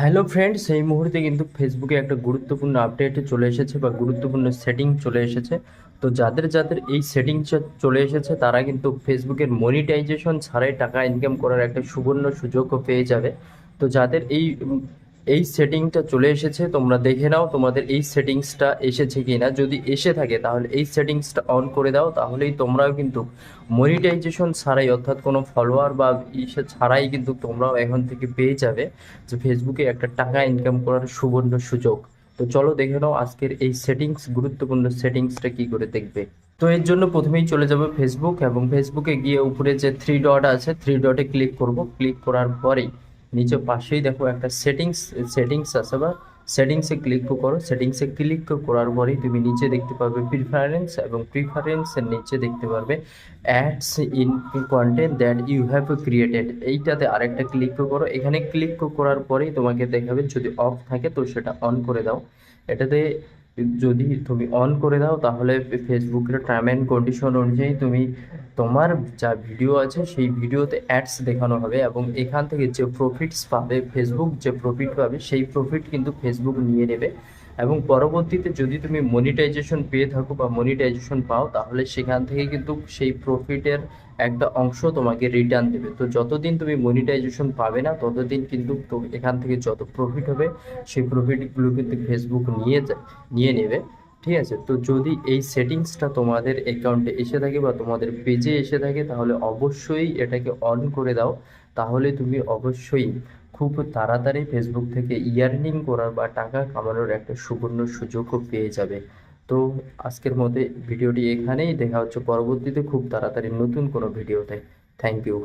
Hello friends সেই মুহূর্তে কিন্তু ফেসবুকে একটা গুরুত্বপূর্ণ আপডেট চলে এসেছে বা গুরুত্বপূর্ণ সেটিং চলে এসেছে। তো যাদের যাদের এই সেটিং চলে এসেছে, তারা কিন্তু ফেসবুকের মনিটাইজেশন ছাড়াই টাকা ইনকাম করার একটা সুবর্ণ সুযোগও পেয়ে যাবে। তো যাদের এই এই সেটিংটা চলে এসেছে, তোমরা দেখে নাও তোমাদের এই সেটিংসটা এসেছে কি না যদি এসে থাকে, তাহলে এই সেটিংসটা অন করে দাও, তাহলেই তোমরাও কিন্তু মনিটাইজেশন ছাড়াই, অর্থাৎ কোনো ফলোয়ার বা ইসে ছাড়াই কিন্তু তোমরাও এখন থেকে পেয়ে যাবে যে ফেসবুকে একটা টাকা ইনকাম করার সুবর্ণ সুযোগ। তো চলো দেখে নাও আজকের এই সেটিংস, গুরুত্বপূর্ণ সেটিংসটা কি করে দেখবে। তো এর জন্য প্রথমেই চলে যাবে ফেসবুক এবং ফেসবুকে গিয়ে উপরে যে থ্রি ডট আছে থ্রি ডটে ক্লিক করব। ক্লিক করার পরেই নিচে পাশেই দেখো একটা সেটিংস সেটিংস আছে বা সেটিংসে ক্লিক করো। সেটিংসে ক্লিক করার পরেই তুমি নিচে দেখতে পাবে প্রিফারেন্স এবং প্রিফারেন্সের নিচে দেখতে পারবে ads in content that you have created এইটাতে আরেকটা ক্লিক করো। এখানে ক্লিক করার পরেই তোমাকে দেখাবে যদি অফ থাকে তো সেটা অন করে দাও। এটাতে যদি তুমি অন করে দাও তাহলে ফেসবুকের টার্ম অ্যান্ড কন্ডিশন অনুযায়ী তুমি তোমার যা ভিডিও আছে, সেই ভিডিওতে অ্যাডস দেখানো হবে এবং এখান থেকে যে প্রফিটস পাবে ফেসবুক যে প্রফিট পাবে, সেই প্রফিট কিন্তু ফেসবুক নিয়ে নেবে। এবং পরবর্তীতে যদি তুমি মনিটাইজেশন পেয়ে থাকো বা মনিটাইজেশন পাও, তাহলে সেখান থেকে কিন্তু সেই প্রফিটের একটা অংশ তোমাকে রিটার্ন দেবে। তো যতদিন তুমি মনিটাইজেশন পাবে না, ততদিন কিন্তু এখান থেকে যত প্রফিট হবে, সেই প্রফিটগুলো কিন্তু ফেসবুক নিয়ে নিয়ে নেবে। ঠিক আছে? তো যদি এই সেটিংসটা তোমাদের অ্যাকাউন্টে এসে থাকে বা তোমাদের পেজে এসে থাকে, তাহলে অবশ্যই এটাকে অন করে দাও। তাহলে তুমি অবশ্যই খুব তাড়াতাড়ি ফেসবুক থেকে ইয়ার্নিং করার বা টাকা কামানোর একটা সুবর্ণ সুযোগও পেয়ে যাবে। তো আজকের মধ্যে ভিডিওটি এখানেই। দেখা হচ্ছে পরবর্তীতে খুব তাড়াতাড়ি নতুন কোনো ভিডিওতে। Thank you